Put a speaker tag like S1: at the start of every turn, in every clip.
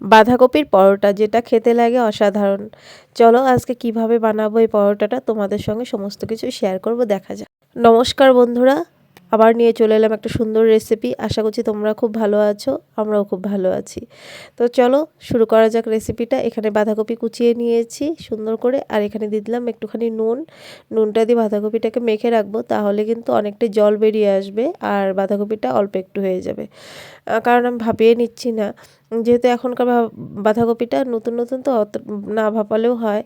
S1: বাঁধাকপির পরোটা, যেটা খেতে লাগে অসাধারণ। চলো আজকে কীভাবে বানাবো এই পরোটাটা তোমাদের সঙ্গে সমস্ত কিছু শেয়ার করব, দেখা যাক। নমস্কার বন্ধুরা, আবার নিয়ে চলে এলাম একটা সুন্দর রেসিপি আশা করছি তোমরা খুব ভালো আছো, আমরাও খুব ভালো আছি। তো চলো শুরু করা যাক রেসিপিটা এখানে বাঁধাকপি কুচিয়ে নিয়েছি সুন্দর করে, আর এখানে দিয়ে দিলাম একটুখানি নুন। নুনটা দিয়ে বাঁধাকপিটাকে মেখে রাখব, তাহলে কিন্তু অনেকটা জল বেরিয়ে আসবে, আর বাঁধাকপিটা অল্প একটু হয়ে যাবে। কারণ আমি ভাপিয়ে নিচ্ছি না। যেহেতু এখনকার বাঁধাকপিটা নতুন নতুন তো অত, না ভাপালেও হয়।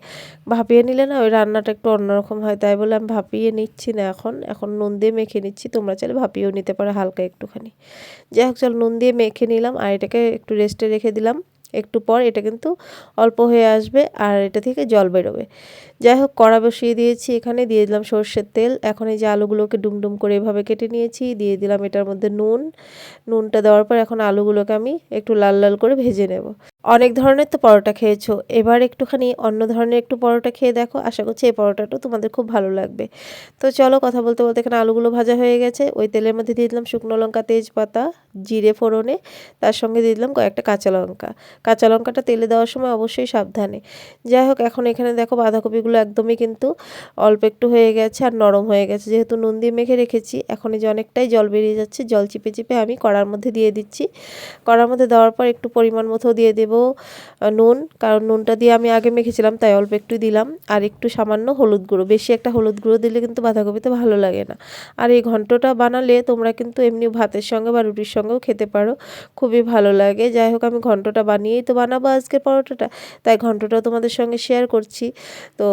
S1: ভাপিয়ে নিলে না ওই রান্নাটা একটু অন্যরকম হয়, তাই বলে আমি ভাপিয়ে নিচ্ছি না এখন। এখন নুন দিয়ে মেখে নিচ্ছি, তোমরা চাইলে ভাপিয়েও নিতে পারো হালকা একটুখানি। যাই হোক, চল নুন দিয়ে মেখে নিলাম আর এটাকে একটু রেস্টে রেখে দিলাম। একটু পর এটা কিন্তু অল্প হয়ে আসবে আর এটা থেকে জল বেরোবে। যাই হোক, কড়া বসিয়ে দিয়েছি, এখানে দিয়ে দিলাম সর্ষের তেল। এখন এই যে আলুগুলোকে ডুমডুম করে এভাবে কেটে নিয়েছি, দিয়ে দিলাম এটার মধ্যে নুন। নুনটা দেওয়ার পর এখন আলুগুলোকে আমি একটু লাল লাল করে ভেজে নেব। অনেক ধরনের তো পরোটা খেয়েছো, এবার একটুখানি অন্য ধরনের একটু পরোটা খেয়ে দেখো। আশা করছি এই পরোটাটাও তোমাদের খুব ভালো লাগবে। তো চলো কথা বলতে বলতে এখানে আলুগুলো ভাজা হয়ে গেছে। ওই তেলের মধ্যে দিয়ে দিলাম শুকনো লঙ্কা, তেজপাতা, জিরে, ফোড়নে। তার সঙ্গে দিয়ে দিলাম কয়েকটা কাঁচা লঙ্কা। কাঁচা লঙ্কাটা তেলে দেওয়ার সময় অবশ্যই সাবধানে। যাই হোক, এখন এখানে দেখো বাঁধাকপিগুলো একদমই কিন্তু অল্প একটু হয়ে গেছে আর নরম হয়ে গেছে। যেহেতু নুন দিয়ে মেখে রেখেছি এখন এই যে অনেকটাই জল বেরিয়ে যাচ্ছে, জল চিপে চিপে আমি কড়ার মধ্যে দিয়ে দিচ্ছি। কড়ার মধ্যে দেওয়ার পর একটু পরিমাণ মতো দিয়ে দেবো নুন, কারণ নুনটা দিয়ে আমি আগে মেখেছিলাম, তাই অল্প একটু দিলাম। আর একটু সামান্য হলুদ গুঁড়ো, বেশি একটা হলুদ গুঁড়ো দিলে কিন্তু বাঁধাকপিতে ভালো লাগে না। আর এই ঘন্টটা বানালে তোমরা কিন্তু এমনি ভাতের সঙ্গে বা রুটির সঙ্গেও খেতে পারো, খুবই ভালো লাগে। যাই হোক, আমি ঘন্টটা বানিয়েই তো বানাবো আজকের পরোটাটা, তাই ঘন্টটা তোমাদের সঙ্গে শেয়ার করছি। তো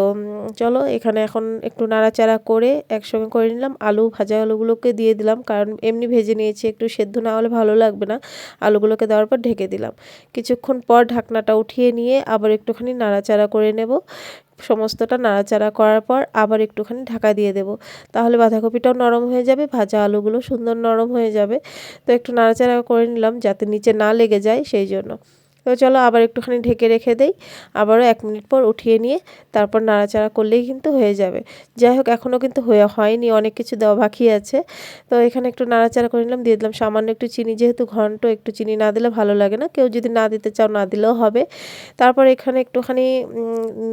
S1: চলো, এখানে এখন একটু নাড়াচাড়া করে একসঙ্গে করে নিলাম। আলু ভাজা আলুগুলোকে দিয়ে দিলাম, কারণ এমনি ভেজে নিয়েছি, একটু সেদ্ধ না হলে ভালো লাগবে না। আলুগুলোকে দেওয়ার পর ঢেকে দিলাম। কিছুক্ষণ পর ঢাকনাটা উঠিয়ে নিয়ে আবার একটুখানি নাড়াচাড়া করে নেব। সমস্তটা নাড়াচাড়া করার পর আবার একটুখানি ঢাকা দিয়ে দেব। তাহলে বাঁধাকপিটাও নরম হয়ে যাবে, ভাজা আলুগুলো সুন্দর নরম হয়ে যাবে। তো একটু নাড়াচাড়া করে নিলাম, যাতে নিচে না লেগে যায়, সেই জন্য। তো চলো আবার একটুখানি ঢেকে রেখে দেই। আবারও এক মিনিট পর উঠিয়ে নিয়ে তারপর নাড়াচাড়া করলেই কিন্তু হয়ে যাবে। যাই হোক, এখনও কিন্তু হয়ে হয়নি, অনেক কিছু দেওয়া বাকি আছে। তো এখানে একটু নাড়াচাড়া করে নিলাম, দিয়ে দিলাম সামান্য একটু চিনি, যেহেতু ঘন্ট, একটু চিনি না দিলে ভালো লাগে না। কেউ যদি না দিতে চাও, না দিলেও হবে। তারপর এখানে একটুখানি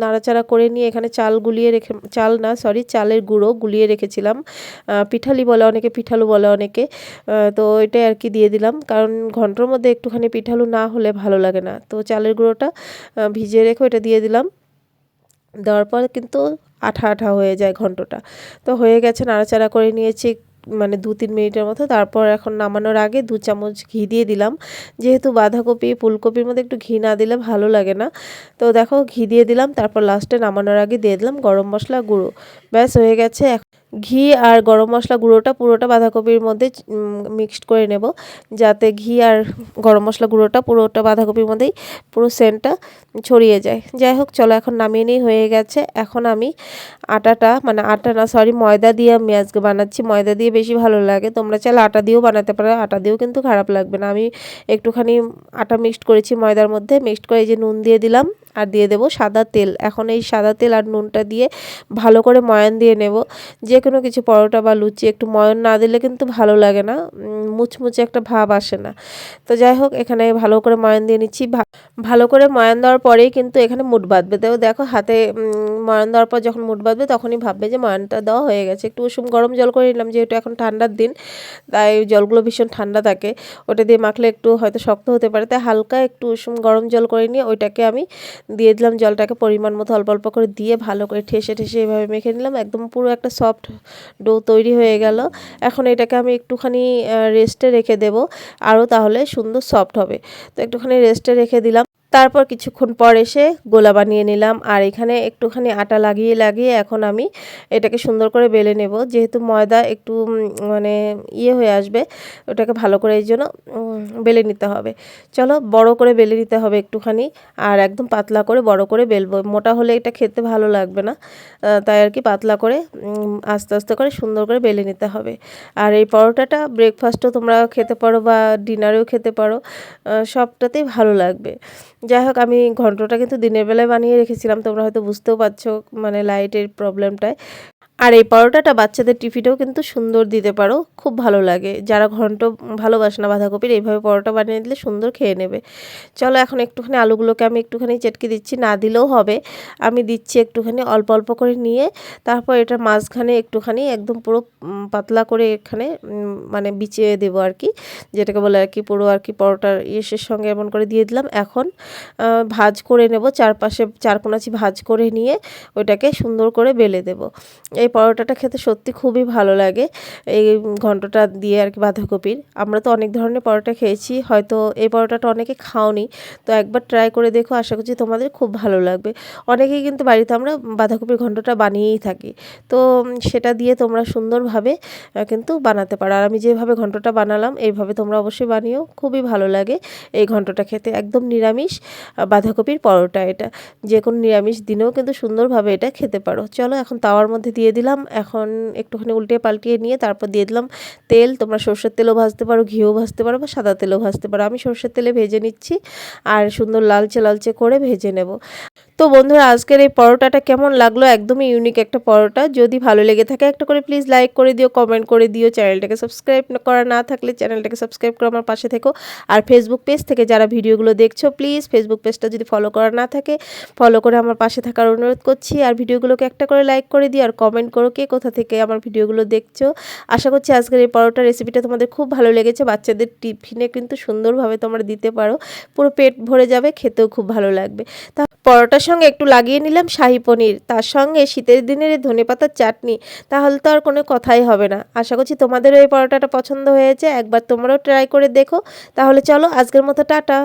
S1: নাড়াচাড়া করে নিয়ে এখানে চাল গুলিয়ে রেখে, চাল না সরি চালের গুঁড়ো গুলিয়ে রেখেছিলাম। পিঠালি বলে অনেকে, পিঠালু বলে অনেকে। তো এটাই আর কি দিয়ে দিলাম। কারণ ঘন্টর মধ্যে একটুখানি পিঠালু না হলে ভালো লাগে না। তো চালের গুঁড়োটা ভিজিয়ে রেখে ওটা দিয়ে দিলাম। দেওয়ার পর কিন্তু আঠা আঠা হয়ে যায় ঘন্টটা। তো হয়ে গেছে, নাড়াচাড়া করে নিয়েছি মানে দু তিন মিনিটের মতো। তারপর এখন নামানোর আগে দু চামচ ঘি দিয়ে দিলাম। যেহেতু বাঁধাকপি, ফুলকপির মধ্যে একটু ঘি না দিলে ভালো লাগে না। তো দেখো, ঘি দিয়ে দিলাম। তারপর লাস্টে নামানোর আগে দিয়ে দিলাম গরম মশলা গুঁড়ো। ব্যাস, হয়ে গেছে। ঘি আর গরম মশলা গুঁড়োটা পুরোটা বাঁধাকপির মধ্যে মিক্সড করে নেব। যাতে ঘি আর গরম মশলা গুঁড়োটা পুরোটা বাঁধাকপির মধ্যেই পুরো সেন্টটা ছড়িয়ে যায়। যাই হোক, চলো এখন নামিয়ে নিয়ে হয়ে গেছে। এখন আমি আটাটা মানে আটা না সরি ময়দা দিয়ে আমি আজকে বানাচ্ছি। ময়দা দিয়ে বেশি ভালো লাগে। তোমরা চাইলে আটা দিয়েও বানাতে পারো, আটা দিয়েও কিন্তু খারাপ লাগবে না। আমি একটুখানি আটা মিক্সড করেছি ময়দার মধ্যে। মিক্সড করে যে নুন দিয়ে দিলাম। আর দিয়ে দেবো সাদা তেল। এখন এই সাদা তেল আর নুনটা দিয়ে ভালো করে ময়ান দিয়ে নেব। যে কোনো কিছু, পরোটা বা লুচি, একটু ময়ন না দিলে কিন্তু ভালো লাগে না। মুচমুচে একটা ভাব আসে না। তো যাই হোক, এখানে ভালো করে ময়ান দিয়ে নিচ্ছি। ভালো করে ময়ান দেওয়ার পরেই কিন্তু এখানে মুড বাঁধবে। তো দেখো হাতে ময়ান দেওয়ার পর যখন মুড বাঁধবে তখনই ভাববে যে ময়ানটা দেওয়া হয়ে গেছে। একটু উষুম গরম জল করে নিলাম, যেহেতু এখন ঠান্ডার দিন, তাই জলগুলো ভীষণ ঠান্ডা থাকে। ওটা দিয়ে মাখলে একটু হয়তো শক্ত হতে পারে। তাই হালকা একটু উষুম গরম জল করে নিয়ে ওইটাকে আমি দিয়ে দিলাম জলটাকে পরিমাণ মতো অল্প অল্প করে দিয়ে ভালো করে ঠেসে ঠেসে এভাবে মেখে নিলাম। একদম পুরো একটা সফট ডো তৈরি হয়ে গেল। এখন এটাকে আমি একটুখানি রেস্টে রেখে দেব। আরও তাহলে সুন্দর সফট হবে। তো একটুখানি রেস্টে রেখে দিলাম। তারপর কিছুক্ষণ পর এসে গোলা বানিয়ে নিলাম। আর এখানে একটুখানি আটা লাগিয়ে লাগিয়ে এখন আমি এটাকে সুন্দর করে বেলে নেব। যেহেতু ময়দা একটু মানে ইয়ে হয়ে আসবে, ওটাকে ভালো করে এই জন্য বেলে নিতে হবে। চলো বড় করে বেলে নিতে হবে একটুখানি আর একদম পাতলা করে বড় করে বেলবো। মোটা হলে এটা খেতে ভালো লাগবে না। তাই আর কি পাতলা করে আস্তে আস্তে করে সুন্দর করে বেলে নিতে হবে। আর এই পরোটাটা ব্রেকফাস্টও তোমরা খেতে পারো বা ডিনারেও খেতে পারো। সবটাতেই ভালো লাগবে। যাই হোক, আমি ঘন্টটা কিন্তু দিনের বেলায় বানিয়ে রেখেছিলাম, তোমরা হয়তো বুঝতেও পারছ মানে লাইটের প্রবলেমটায় আর এই পরোটাটা বাচ্চাদের টিফিনেও কিন্তু সুন্দর দিতে পারো, খুব ভালো লাগে। যারা ঘন্ট ভালোবাসে না বাঁধাকপির, এইভাবে পরোটা বানিয়ে দিলে সুন্দর খেয়ে নেবে। চলো এখন একটুখানি আলুগুলোকে আমি একটুখানি চেটকে দিচ্ছি, না দিলেও হবে। আমি দিচ্ছি একটুখানি অল্প অল্প করে নিয়ে, তারপর এটা মাঝখানে একটুখানি একদম পুরো পাতলা করে এখানে মানে বিছিয়ে দেবো আর কি। যেটাকে বলে আর কি পুরো আর কি পরোটার ইয়েসের সঙ্গে এমন করে দিয়ে দিলাম। এখন ভাজ করে নেব, চারপাশে চারকোনাচি ভাজ করে নিয়ে ওইটাকে সুন্দর করে বেলে দেব। এই পরোটাটা খেতে সত্যি খুবই ভালো লাগে। এই ঘন্টটা দিয়ে আর কি বাঁধাকপির। আমরা তো অনেক ধরনের পরোটা খেয়েছি, হয়তো এই পরোটাটা অনেকে খাওনি। তো একবার ট্রাই করে দেখো, আশা করছি তোমাদের খুব ভালো লাগবে। অনেকেই কিন্তু বাড়িতে আমরা বাঁধাকপির ঘন্টটা বানিয়েই থাকি। তো সেটা দিয়ে তোমরা সুন্দরভাবে কিন্তু বানাতে পারো। আর আমি যেভাবে ঘন্টটা বানালাম, এইভাবে তোমরা অবশ্যই বানিও। খুবই ভালো লাগে এই ঘন্টটা খেতে। একদম নিরামিষ বাঁধাকপির পরোটা এটা। যে কোনো নিরামিষ দিনেও কিন্তু সুন্দরভাবে এটা খেতে পারো। চলো এখন তাওয়ার মধ্যে দিয়ে দিলাম, এখন একটুখানি উল্টে পাল্টিয়ে নিয়ে তারপর দিয়ে দিলাম তেল। তোমরা সর্ষের তেলও ভাজতে পারো, ঘিও ভাজতে পারো বা সাদা তেলও ভাজতে পারো। আমি সর্ষের তেলে ভেজে নিচ্ছি আর সুন্দর লালচে লালচে করে ভেজে নেব। তো বন্ধুরা, আজকের এই পরোটাটা কেমন লাগল? একদমই ইউনিক একটা পরোটা। যদি ভালো লেগে থাকে, একটা করে প্লিজ লাইক করে দিও কমেন্ট করে দিও। চ্যানেলটাকে সাবস্ক্রাইব করা না থাকলে চ্যানেলটাকে সাবস্ক্রাইব করে আমার পাশে থেকো। আর ফেসবুক পেজ থেকে যারা ভিডিওগুলো দেখছ প্লিজ ফেসবুক পেজটা যদি ফলো করা না থাকে ফলো করে আমার পাশে থাকার অনুরোধ করছি। আর ভিডিওগুলোকে একটা করে লাইক করে দিও, আর কমেন্ট করো কে কোথা থেকে আমার ভিডিওগুলো দেখছ। আশা করছি আজকের এই পরোটা রেসিপিটা তোমাদের খুব ভালো লেগেছে। বাচ্চাদের টিফিনে কিন্তু সুন্দরভাবে তোমরা দিতে পারো। পুরো পেট ভরে যাবে, খেতেও খুব ভালো লাগবে। তা পরোটার সঙ্গে একটু লাগিয়ে নিলাম শাহি পনির। তার সঙ্গে শীতের দিনের এই ধনেপাতার চাটনি, তাহলে তো আর কোনো কথাই হবে না। আশা করছি তোমাদেরও এই পরোটাটা পছন্দ হয়েছে। একবার তোমরাও ট্রাই করে দেখো। তাহলে চলো আজকের মতো টাটা।